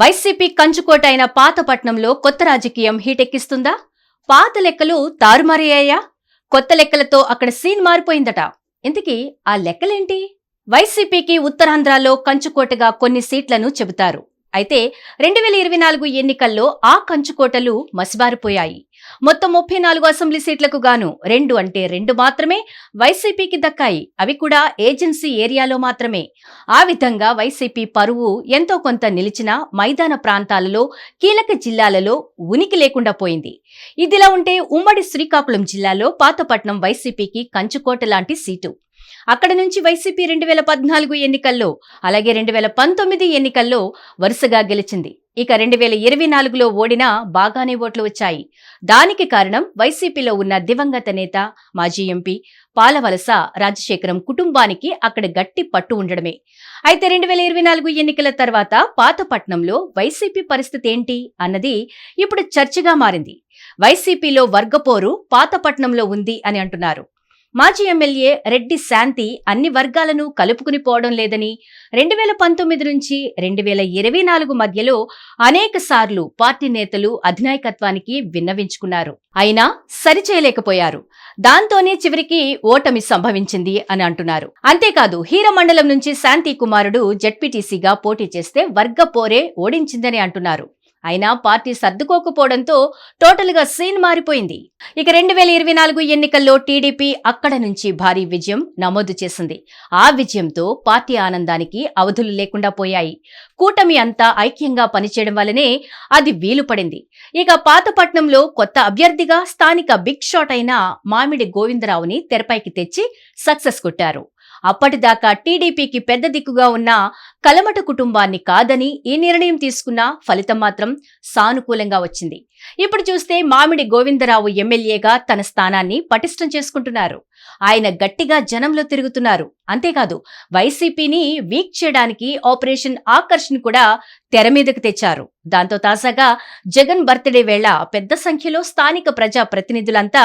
YCP కంచుకోట అయిన పాతపట్నంలో కొత్త రాజకీయం హీటెక్కిస్తుందా? పాత లెక్కలు తారుమారయ్యాయా కొత్త లెక్కలతో అక్కడ సీన్ మారిపోయిందట. ఇంతకీ ఆ లెక్కలేంటి? వైసీపీకి ఉత్తరాంధ్రలో కంచుకోటగా కొన్ని సీట్లను చెబుతారు. అయితే రెండు వేల ఇరవై నాలుగు ఎన్నికల్లో ఆ కంచుకోటలు మసిబారిపోయాయి మొత్తం ముప్పై నాలుగు అసెంబ్లీ సీట్లకు గాను రెండు అంటే రెండు మాత్రమే వైసీపీకి దక్కాయి. అవి కూడా ఏజెన్సీ ఏరియాలో మాత్రమే. ఆ విధంగా వైసీపీ పరువు ఎంతో కొంత నిలిచిన మైదాన ప్రాంతాలలో కీలక జిల్లాలలో ఉనికి లేకుండా పోయింది. ఇదిలా ఉంటే ఉమ్మడి శ్రీకాకుళం జిల్లాలో పాతపట్నం వైసీపీకి కంచుకోట లాంటి సీటు. అక్కడ నుంచి వైసీపీ రెండు వేల పద్నాలుగు ఎన్నికల్లో అలాగే రెండు వేల పంతొమ్మిది ఎన్నికల్లో వరుసగా గెలిచింది. ఇక రెండు వేల ఇరవై నాలుగులో ఓడినా బాగానే ఓట్లు వచ్చాయి. దానికి కారణం వైసీపీలో ఉన్న దివంగత నేత మాజీ ఎంపీ పాలవలస రాజశేఖరం కుటుంబానికి అక్కడ గట్టి పట్టు ఉండడమే. అయితే రెండు వేల ఇరవై నాలుగు ఎన్నికల తర్వాత పాతపట్నంలో వైసీపీ పరిస్థితి ఏంటి అన్నది ఇప్పుడు చర్చగా మారింది. వైసీపీలో వర్గపోరు పాతపట్నంలో ఉంది అని అంటున్నారు. మాజీ ఎమ్మెల్యే రెడ్డి శాంతి అన్ని వర్గాలను కలుపుకుని పోవడం లేదని రెండు వేల పంతొమ్మిది నుంచి రెండు వేల ఇరవై నాలుగు మధ్యలో అనేక సార్లు పార్టీ నేతలు అధినాయకత్వానికి విన్నవించుకున్నారు. అయినా సరిచేయలేకపోయారు. దాంతోనే చివరికి ఓటమి సంభవించింది అని అంటున్నారు. అంతేకాదు హీరమండలం నుంచి శాంతి కుమారుడు జడ్పీటీసీగా పోటీ చేస్తే వర్గ పోరే ఓడించిందని అంటున్నారు. అయినా పార్టీ సర్దుకోకపోవడంతో టోటల్గా సీన్ మారిపోయింది. ఇక రెండు వేల ఇరవై నాలుగు ఎన్నికల్లో టీడీపీ అక్కడ నుంచి భారీ విజయం నమోదు చేసింది. ఆ విజయంతో పార్టీ ఆనందానికి అవధులు లేకుండా పోయాయి. కూటమి అంతా ఐక్యంగా పనిచేయడం వల్లనే అది వీలుపడింది. ఇక పాతపట్నంలో కొత్త అభ్యర్థిగా స్థానిక బిగ్ షాట్ అయిన మామిడి గోవిందరావుని తెరపైకి తెచ్చి సక్సెస్ కొట్టారు. అప్పటిదాకా టీడీపీకి పెద్ద దిక్కుగా ఉన్న కలమట కుటుంబాన్ని కాదని ఈ నిర్ణయం తీసుకున్న ఫలితం మాత్రం సానుకూలంగా వచ్చింది. ఇప్పుడు చూస్తే మామిడి గోవిందరావు ఎమ్మెల్యేగా తన స్థానాన్ని పటిష్టం చేసుకుంటున్నారు. ఆయన గట్టిగా జనంలో తిరుగుతున్నారు. అంతేకాదు వైసీపీని వీక్ చేయడానికి ఆపరేషన్ ఆకర్షణ కూడా తెర మీదకు తెచ్చారు. దాంతో తాజాగా జగన్ బర్త్డే వేళ పెద్ద సంఖ్యలో స్థానిక ప్రజా ప్రతినిధులంతా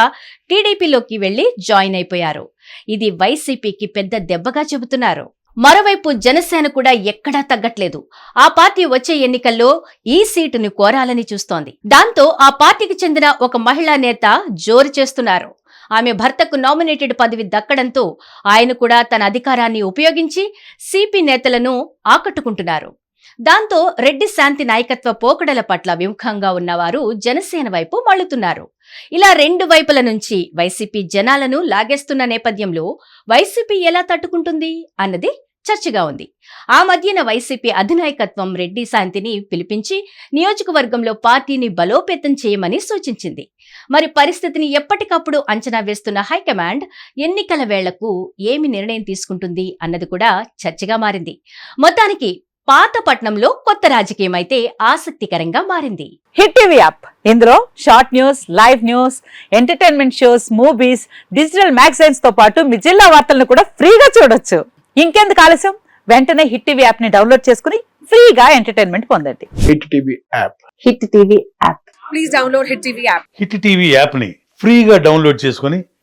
టీడీపీలోకి వెళ్ళి జాయిన్ అయిపోయారు. ఇది వైసీపీకి పెద్ద దెబ్బగా చెబుతున్నారు. మరోవైపు జనసేన కూడా ఎక్కడా తగ్గట్లేదు. ఆ పార్టీ వచ్చే ఎన్నికల్లో ఈ సీటును కోరాలని చూస్తోంది. దాంతో ఆ పార్టీకి చెందిన ఒక మహిళా నేత జోరు చేస్తున్నారు. ఆమె భర్తకు నామినేటెడ్ పదవి దక్కడంతో ఆయన కూడా తన అధికారాన్ని ఉపయోగించి సిపి నేతలను ఆకట్టుకుంటున్నారు. దాంతో రెడ్డి శాంతి నాయకత్వ పోకడల పట్ల విముఖంగా ఉన్నవారు జనసేన వైపు మళ్ళుతున్నారు ఇలా రెండు వైపుల నుంచి వైసీపీ జనాలను లాగేస్తున్న నేపథ్యంలో వైసీపీ ఎలా తట్టుకుంటుంది అన్నది చర్చగా ఉంది. ఆ మధ్యన వైసీపీ అధినాయకత్వం రెడ్డి శాంతిని పిలిపించి నియోజకవర్గంలో పార్టీని బలోపేతం చేయమని సూచించింది. మరి పరిస్థితిని ఎప్పటికప్పుడు అంచనా వేస్తున్న హైకమాండ్ ఎన్నికల వేళ్ళకు ఏమి నిర్ణయం తీసుకుంటుంది అన్నది కూడా చర్చగా మారింది. మొత్తానికి పాతపట్నంలో కొత్త రాజకీయం అయితే ఆసక్తికరంగా మారింది. Hit TV app. ఇందులో short news live news entertainment shows movies digital మ్యాగజైన్స్తో పాటు మీ జిల్లా వార్తలను కూడా ఫ్రీగా చూడొచ్చు. ఇంకెందుకు ఆలస్యం? వెంటనే హిట్ టీవీ యాప్ని డౌన్లోడ్ చేసుకుని ఫ్రీగా ఎంటర్టైన్మెంట్ పొందండి. Hit TV app. Hit TV app. Please download Hit TV app. Hit TV యాప్ని ఫ్రీగా డౌన్లోడ్ చేసుకొని